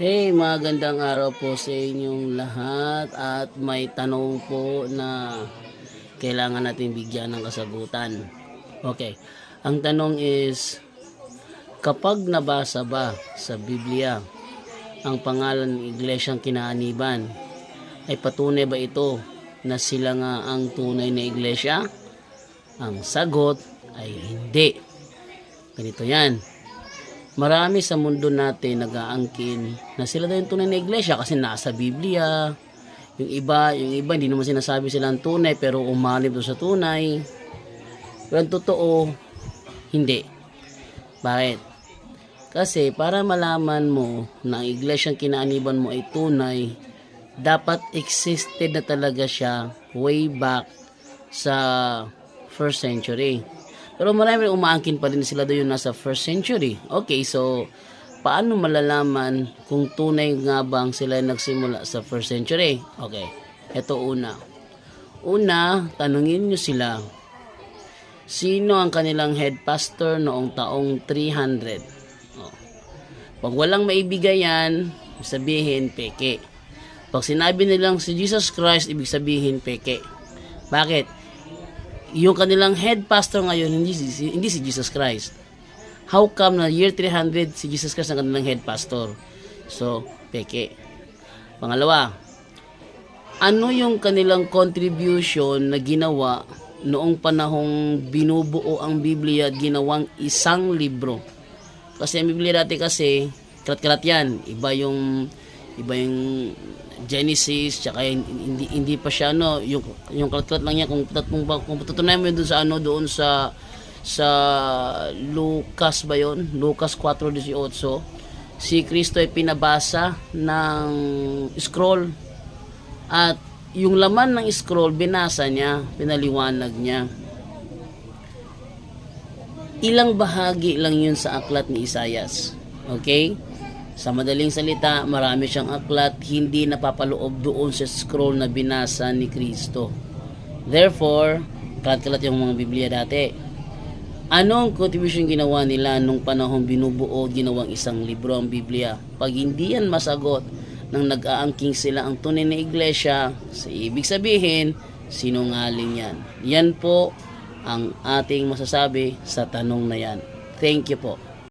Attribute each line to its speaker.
Speaker 1: Hey, magandang araw po sa inyong lahat at may tanong po na kailangan natin bigyan ng kasagutan. Okay, ang tanong is, kapag nabasa ba sa Biblia ang pangalan ng iglesyang kinaaniban, ay patunay ba ito na sila nga ang tunay na iglesia? Ang sagot ay hindi. Ganito yan. Marami sa mundo natin nag-aangkin na sila daw yung tunay na iglesia kasi nasa Biblia. Yung iba, yung iba hindi naman sinasabi silang tunay pero umalib doon sa tunay. Pero ang totoo, hindi. Bakit? Kasi para malaman mo na ang iglesyang kinaaniban mo ay tunay, dapat existed na talaga siya way back sa first century. Pero marami umaangkin pa rin sila doon nasa first century. Okay, so paano malalaman kung tunay nga bang sila nagsimula sa first century? Okay, ito una. Una, tanungin nyo sila, sino ang kanilang head pastor noong taong 300? Oh. Pag walang maibigay yan, sabihin peke. Pag sinabi nilang si Jesus Christ, ibig sabihin peke. Bakit? Yung kanilang head pastor ngayon hindi si, hindi si Jesus Christ. How come na year 300 si Jesus Christ ang kanilang head pastor? So, peke. Pangalawa, ano yung kanilang contribution na ginawa noong panahong binubuo ang Biblia at ginawang isang libro? Kasi ang Biblia dati kasi, kalat-kalat yan. Iba yung, iba yung Genesis, tsaka hindi, hindi pa siya ano, yung, yung kalat-kalat lang niya, kung, kung, kung patutunayan mo yun doon sa ano, doon sa, sa Lucas ba yon Lucas 4.18, si Kristo ay pinabasa ng scroll at yung laman ng scroll binasa niya, pinaliwanag niya. Ilang bahagi lang yun sa aklat ni Isayas. Okay? Sa madaling salita, marami siyang aklat hindi napapaloob doon sa scroll na binasa ni Kristo. Therefore, kalat-kalat yung mga Biblia dati. Anong contribution ginawa nila nung panahong binubuo ginawang isang libro ang Biblia? Pag hindi yan masagot nang nag-aangking sila ang tunay na iglesia, sa ibig sabihin, sinungaling yan. Yan po ang ating masasabi sa tanong na yan. Thank you po.